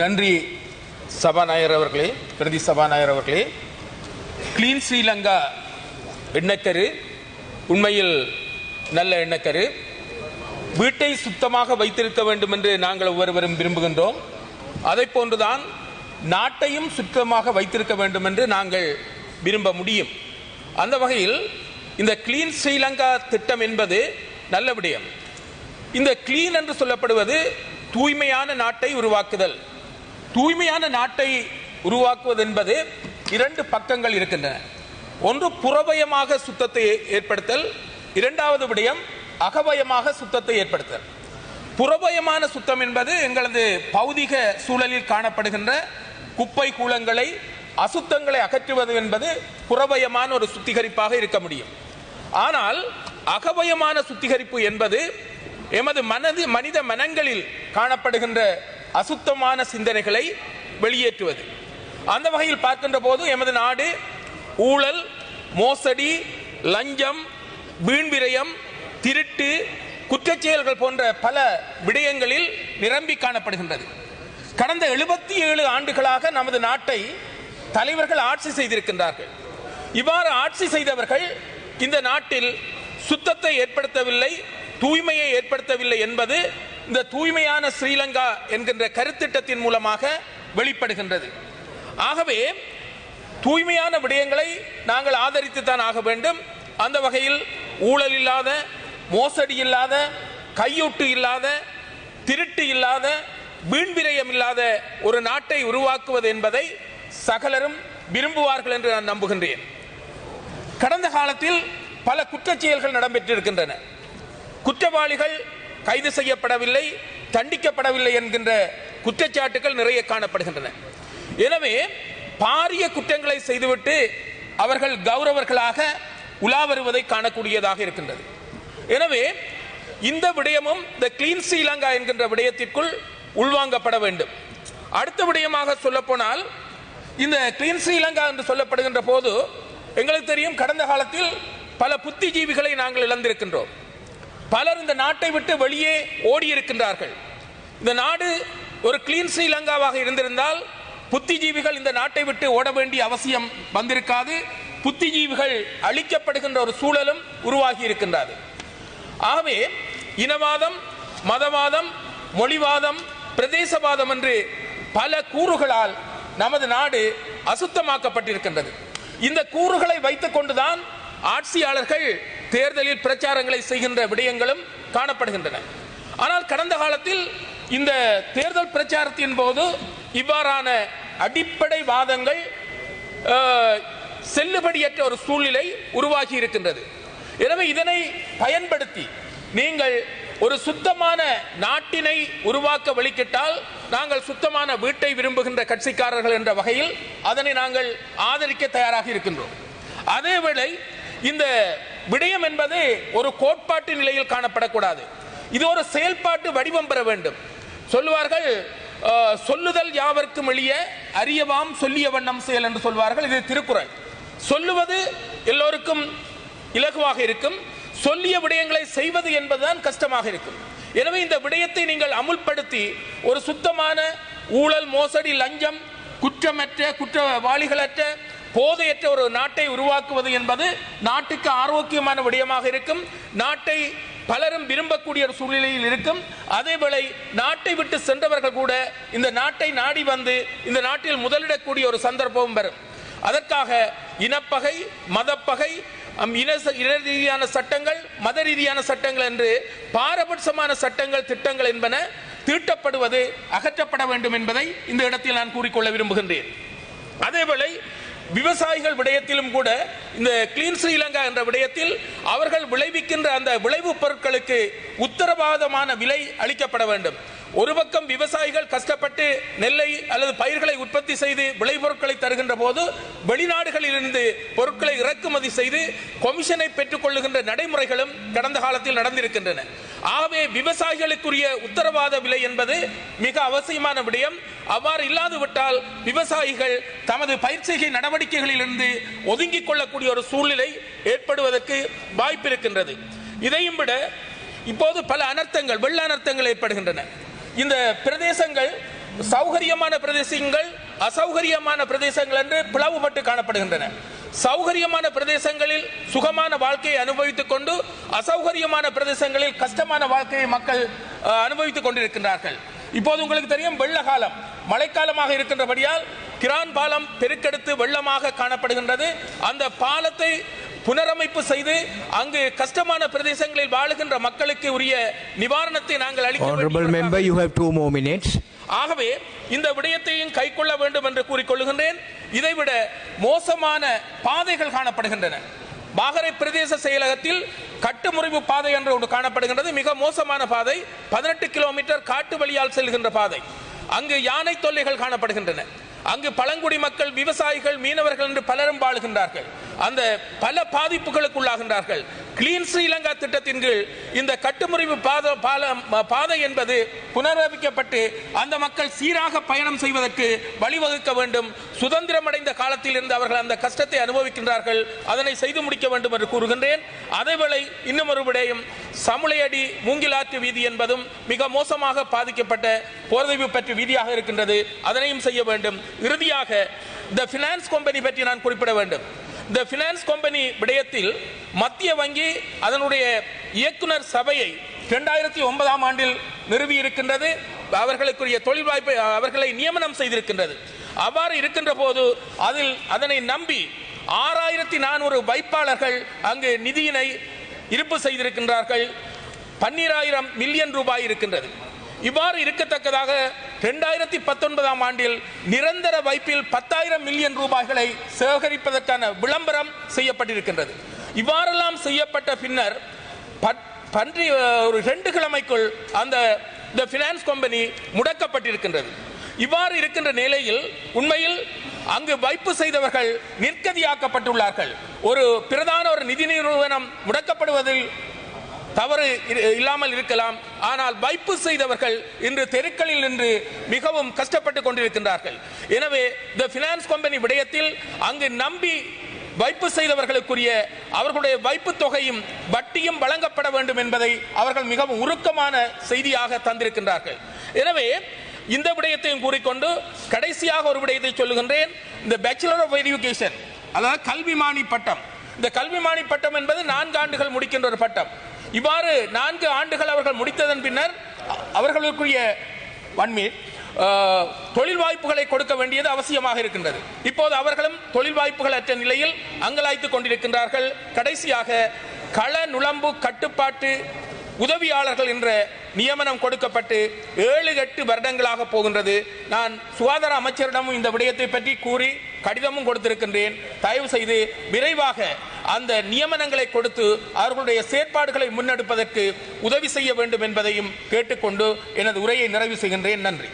நன்றி சபாநாயகர் அவர்களே பிரதி சபாநாயகர் அவர்களே. கிளீன் ஸ்ரீலங்கா எண்ணக்கரு உண்மையில் நல்ல எண்ணக்கரு. வீட்டை சுத்தமாக வைத்திருக்க வேண்டும் என்று நாங்கள் ஒவ்வொருவரும் விரும்புகின்றோம். அதை போன்றுதான் நாட்டையும் சுத்தமாக வைத்திருக்க வேண்டும் என்று நாங்கள் விரும்ப முடியும். அந்த வகையில் இந்த கிளீன் ஸ்ரீலங்கா திட்டம் என்பது நல்ல விடயம். இந்த கிளீன் என்று சொல்லப்படுவது தூய்மையான நாட்டை உருவாக்குதல். தூய்மையான நாட்டை உருவாக்குவது என்பது இரண்டு பக்கங்கள் இருக்கின்றன. ஒன்று புறவயமாக சுத்தத்தை ஏற்படுத்தல் இரண்டாவது விடயம் அகவயமாக சுத்தத்தை ஏற்படுத்தல். புறவயமான சுத்தம் என்பது எங்களது பௌதிக சூழலில் காணப்படுகின்ற குப்பை கூலங்களை அசுத்தங்களை அகற்றுவது என்பது புறவயமான ஒரு சுத்திகரிப்பாக இருக்க முடியும். ஆனால் அகவயமான சுத்திகரிப்பு என்பது எமது மனது மனித மனங்களில் காணப்படுகின்ற அசுத்தமான சிந்தனைகளை வெளியேற்றுவது. அந்த வகையில் பார்க்கின்ற போது எமது நாடு ஊழல் மோசடி லஞ்சம் வீண்விரயம் திருட்டு குற்றச்செயல்கள் போன்ற பல விடயங்களில் நிரம்பி காணப்படுகின்றது. கடந்த எழுபத்தி ஏழு ஆண்டுகளாக நமது நாட்டை தலைவர்கள் ஆட்சி செய்திருக்கின்றார்கள். இவ்வாறு ஆட்சி செய்தவர்கள் இந்த நாட்டில் சுத்தத்தை ஏற்படுத்தவில்லை தூய்மையை ஏற்படுத்தவில்லை என்பது இந்த தூய்மையான ஸ்ரீலங்கா என்கின்ற கருத்திட்டத்தின் மூலமாக வெளிப்படுகின்றது. ஆகவே தூய்மையான விடயங்களை நாங்கள் ஆதரித்துத்தான் ஆக வேண்டும். அந்த வகையில் ஊழல் இல்லாத மோசடி இல்லாத கையூட்டு இல்லாத திருட்டு இல்லாத வீண்விரயம் இல்லாத ஒரு நாட்டை உருவாக்குவது என்பதை சகலரும் விரும்புவார்கள் என்று நான் நம்புகின்றேன். கடந்த காலத்தில் பல குற்றச்செயல்கள் நடைபெற்றிருக்கின்றன. குற்றவாளிகள் கைது செய்யப்படவில்லை தண்டிக்கப்படவில்லை என்கின்ற குற்றச்சாட்டுகள் நிறைய காணப்படுகின்றன. எனவே பாரிய குற்றங்களை செய்துவிட்டு அவர்கள் கௌரவர்களாக உலா வருவதை காணக்கூடியதாக இருக்கின்றது. எனவே இந்த விடயமும் இந்த கிளீன் ஸ்ரீலங்கா என்கின்ற விடயத்திற்குள் உள்வாங்கப்பட வேண்டும். அடுத்த விடயமாக சொல்லப்போனால் இந்த கிளீன் ஸ்ரீலங்கா என்று சொல்லப்படுகின்ற போது எங்களுக்கு தெரியும் கடந்த காலத்தில் பல புத்திஜீவிகளை நாங்கள் இழந்திருக்கின்றோம். பலர் இந்த நாட்டை விட்டு வெளியே ஓடி இருக்கின்றார்கள் இந்த நாடு ஒரு கிளீன் ஸ்ரீலங்காவாக இருந்திருந்தால் புத்திஜீவிகள் இந்த நாட்டை விட்டு ஓட வேண்டிய அவசியம் வந்திருக்காது. புத்திஜீவிகள் அழிக்கப்படுகின்ற ஒரு சூழலும் உருவாகி இருக்கின்றது. ஆகவே இனவாதம் மதவாதம் மொழிவாதம் பிரதேசவாதம் என்று பல கூறுகளால் நமது நாடு அசுத்தமாக்கப்பட்டிருக்கின்றது. இந்த கூறுகளை வைத்துக் கொண்டுதான் ஆட்சியாளர்கள் தேர்தலில் பிரச்சாரங்களை செய்கின்ற விடயங்களும் காணப்படுகின்றன. ஆனால் கடந்த காலத்தில் இந்த தேர்தல் பிரச்சாரத்தின் போது இவ்வாறான அடிப்படை வாதங்கள் செல்லுபடியற்ற ஒரு சூழ்நிலை உருவாகி இருக்கின்றது. எனவே இதனை பயன்படுத்தி நீங்கள் ஒரு சுத்தமான நாட்டினை உருவாக்க வெளிக்கிட்டால் நாங்கள் சுத்தமான வீட்டை விரும்புகின்ற கட்சிக்காரர்கள் என்ற வகையில் அதனை நாங்கள் ஆதரிக்க தயாராக இருக்கின்றோம். அதேவேளை இந்த விடயம் என்பது ஒரு கோட்பாட்டு நிலையில் காணப்படக்கூடாது. இது ஒரு செயல்பாட்டு வடிவம் பெற வேண்டும். சொல்லுவார்கள் சொல்லுதல் யாவர்க்கும் எளிய அறியவாம் சொல்லிய வண்ணம் செயல் என்று சொல்வார்கள். இது திருக்குறள். சொல்லுவது எல்லோருக்கும் இலகுவாக இருக்கும். சொல்லிய விடயங்களை செய்வது என்பதுதான் கஷ்டமாக இருக்கும். எனவே இந்த விடயத்தை நீங்கள் அமுல்படுத்தி ஒரு சுத்தமான ஊழல் மோசடி லஞ்சம் குற்றமற்ற குற்றவாளிகளற்ற போதையற்ற ஒரு நாட்டை உருவாக்குவது என்பது நாட்டுக்கு ஆரோக்கியமான விடயமாக இருக்கும். நாட்டை பலரும் விரும்பக்கூடிய ஒரு சூழ்நிலையில் இருக்கும். அதேவேளை நாட்டை விட்டு சென்றவர்கள் கூட இந்த நாட்டை நாடி வந்து இந்த நாட்டில் முதலிடக்கூடிய ஒரு சந்தர்ப்பம் வரும். அதற்காக இனப்பகை மதப்பகை இன ச- இன ரீதியான சட்டங்கள் மத ரீதியான சட்டங்கள் என்று பாரபட்சமான சட்டங்கள் திட்டங்கள் என்பன தீட்டப்படுவது அகற்றப்பட வேண்டும் என்பதை இந்த இடத்தில் நான் கூறிக்கொள்ள விரும்புகின்றேன். அதேவேளை விவசாயிகள் விடயத்திலும் கூட இந்த கிளீன் ஸ்ரீலங்கா என்ற விடயத்தில் அவர்கள் விளைவிக்கின்ற அந்த விளைவுப் பொருட்களுக்கு உத்தரவாதமான விலை அளிக்கப்பட வேண்டும். ஒரு பக்கம் விவசாயிகள் கஷ்டப்பட்டு நெல்லை அல்லது பயிர்களை உற்பத்தி செய்து விளைபொருட்களை தருகின்ற போது வெளிநாடுகளிலிருந்து பொருட்களை இறக்குமதி செய்து கொமிஷனை பெற்றுக் கொள்ளுகின்ற நடைமுறைகளும் கடந்த காலத்தில் நடந்திருக்கின்றன. ஆகவே விவசாயிகளுக்குரிய உத்தரவாத விலை என்பது மிக அவசியமான விடயம். அவ்வாறு இல்லாது விட்டால் விவசாயிகள் தமது பயிர் செய்கை நடவடிக்கைகளிலிருந்து ஒதுங்கிக் கொள்ளக்கூடிய ஒரு சூழ்நிலை ஏற்படுவதற்கு வாய்ப்பு இருக்கின்றது இதையும் விட இப்போது பல அனர்த்தங்கள் வெள்ள அனர்த்தங்கள் ஏற்படுகின்றன. இந்த பிரதேசங்கள் சௌகரியமான பிரதேசங்கள் அசௌகரியமான பிரதேசங்கள் என்று பிளவுபட்டு காணப்படுகின்றன. சௌகரியமான பிரதேசங்களில் சுகமான வாழ்க்கையை அனுபவித்துக் கொண்டு அசௌகரியமான பிரதேசங்களில் கஷ்டமான வாழ்க்கையை மக்கள் அனுபவித்துக் கொண்டிருக்கின்றார்கள். இப்போது உங்களுக்கு தெரியும் வெள்ள காலம். மழைக்காலமாக இருக்கின்றபடியால் கிரான் பாலம் பெருக்கெடுத்து வெள்ளமாக காணப்படுகின்றது. அந்த பாலத்தை புனரமைப்பு செய்து அங்கு கஷ்டமான பிரதேசங்களில் வாழுகின்ற மக்களுக்கு உரிய நிவாரணத்தை நாங்கள் அளிக்க. ஆகவே இந்த விடயத்தையும் கைக்கொள்ள வேண்டும் என்று கூறிக்கொள்ளுகின்றேன். இதைவிட மோசமான பாதைகள் காணப்படுகின்றன. பாகரை பிரதேச செயலகத்தில் கட்டுமுறிவு பாதை என்று ஒன்று காணப்படுகின்றது. மிக மோசமான பாதை. பதினெட்டு கிலோமீட்டர் காட்டு வழியால் செல்கின்ற பாதை. அங்கு யானை தொல்லைகள் காணப்படுகின்றன. அங்கு பழங்குடி மக்கள் விவசாயிகள் மீனவர்கள் என்று பலரும் வாழுகின்றார்கள். அந்த பல பாதிப்புகளுக்குள்ளாகின்றார்கள். கிளீன் ஸ்ரீலங்கா திட்டத்தின் கீழ் இந்த கட்டுமுறிவு பாத பாலம் பாதை என்பது புனரமைக்கப்பட்டு அந்த மக்கள் சீராக பயணம் செய்வதற்கு வழிவகுக்க வேண்டும். சுதந்திரம் அடைந்த காலத்தில் இருந்து அவர்கள் அந்த கஷ்டத்தை அனுபவிக்கின்றார்கள். அதனை செய்து முடிக்க வேண்டும் என்று கூறுகின்றேன். அதேவேளை இன்னும் ஒரு விடயம் சமுளையடி மூங்கிலாற்று வீதி என்பதும் மிக மோசமாக பாதிக்கப்பட்ட போர்தைவு பற்றி வீதியாக இருக்கின்றது. அதனையும் செய்ய வேண்டும். இறுதியாக இந்த ஃபினான்ஸ் கம்பெனி பற்றி நான் குறிப்பிட வேண்டும். இந்த ஃபினான்ஸ் கம்பெனி விடயத்தில் மத்திய வங்கி அதனுடைய இயக்குனர் சபையை இரண்டாயிரத்தி ஒன்பதாம் ஆண்டில் நிறுவி இருக்கின்றது அவர்களுக்குரிய தொழில் வாய்ப்பை அவர்களை நியமனம் செய்திருக்கின்றது. அவ்வாறு இருக்கின்ற போது அதில் அதனை நம்பி ஆறாயிரத்தி நானூறு வைப்பாளர்கள் அங்கு நிதியினை இருப்பு செய்திருக்கின்றார்கள். பன்னிராயிரம் மில்லியன் ரூபாய் இருக்கின்றது. இவ்வாறு இருக்கத்தக்கதாக ரெண்டாயிரத்தி பத்தொன்பதாம் ஆண்டில் நிரந்தர வைப்பில் பத்தாயிரம் மில்லியன் ரூபாய்களை சேகரிப்பதற்கான விளம்பரம் செய்யப்பட்டிருக்கின்றது. இவ்வாறெல்லாம் செய்யப்பட்ட பின்னர் பட்- பன்றி ஒரு ரெண்டு கிழமைக்குள் அந்த இந்த பினான்ஸ் கம்பெனி முடக்கப்பட்டிருக்கின்றது. இவ்வாறு இருக்கின்ற நிலையில் உண்மையில் அங்கு வைப்பு செய்தவர்கள் நிற்கதியாக்கப்பட்டுள்ளார்கள். ஒரு பிரதான ஒரு நிதி நிறுவனம் முடக்கப்படுவதில் தவறு இல்லாமல் இருக்கலாம். ஆனால் வைப்பு செய்தவர்கள் இன்று தெருக்களில் நின்று மிகவும் கஷ்டப்பட்டு கொண்டிருக்கின்றார்கள். எனவே இந்த பினான்ஸ் கம்பெனி விடயத்தில் அங்கு நம்பி வைப்பு செய்தவர்களுக்குரிய அவர்களுடைய வைப்பு தொகையும் வட்டியும் வழங்கப்பட வேண்டும் என்பதை அவர்கள் மிகவும் உருக்கமான செய்தியாக தந்திருக்கின்றார்கள். எனவே இந்த விடயத்தையும் கூறிக்கொண்டு கடைசியாக ஒரு விடயத்தை சொல்லுகின்றேன். இந்த பேச்சுலர் ஆஃப் எஜுகேஷன் அதாவது கல்விமானி பட்டம். இந்த கல்விமானி பட்டம் என்பது நான்கு ஆண்டுகள் முடிக்கின்ற ஒரு பட்டம். இவ்வாறு நான்கு ஆண்டுகள் அவர்கள் முடித்ததன் பின்னர் அவர்களுக்குரிய வன்மீர் தொழில் வாய்ப்புகளை கொடுக்க வேண்டியது அவசியமாக இருக்கின்றது. இப்போது அவர்களும் தொழில் வாய்ப்புகள் அற்ற நிலையில் அங்கலாய்த்துக் கொண்டிருக்கின்றார்கள். கடைசியாக கள நுழம்பு கட்டுப்பாட்டு உதவியாளர்கள் என்ற நியமனம் கொடுக்கப்பட்டு ஏழு எட்டு வருடங்களாக போகின்றது. நான் சுகாதார அமைச்சரிடமும் இந்த விடயத்தை பற்றி கூறி கடிதமும் கொடுத்திருக்கின்றேன். தயவு செய்து விரைவாக அந்த நியமனங்களை கொடுத்து அவர்களுடைய செயற்பாடுகளை முன்னெடுப்பதற்கு உதவி செய்ய வேண்டும் என்பதையும் கேட்டுக்கொண்டு எனது உரையை நிறைவு செய்கின்றேன். நன்றி.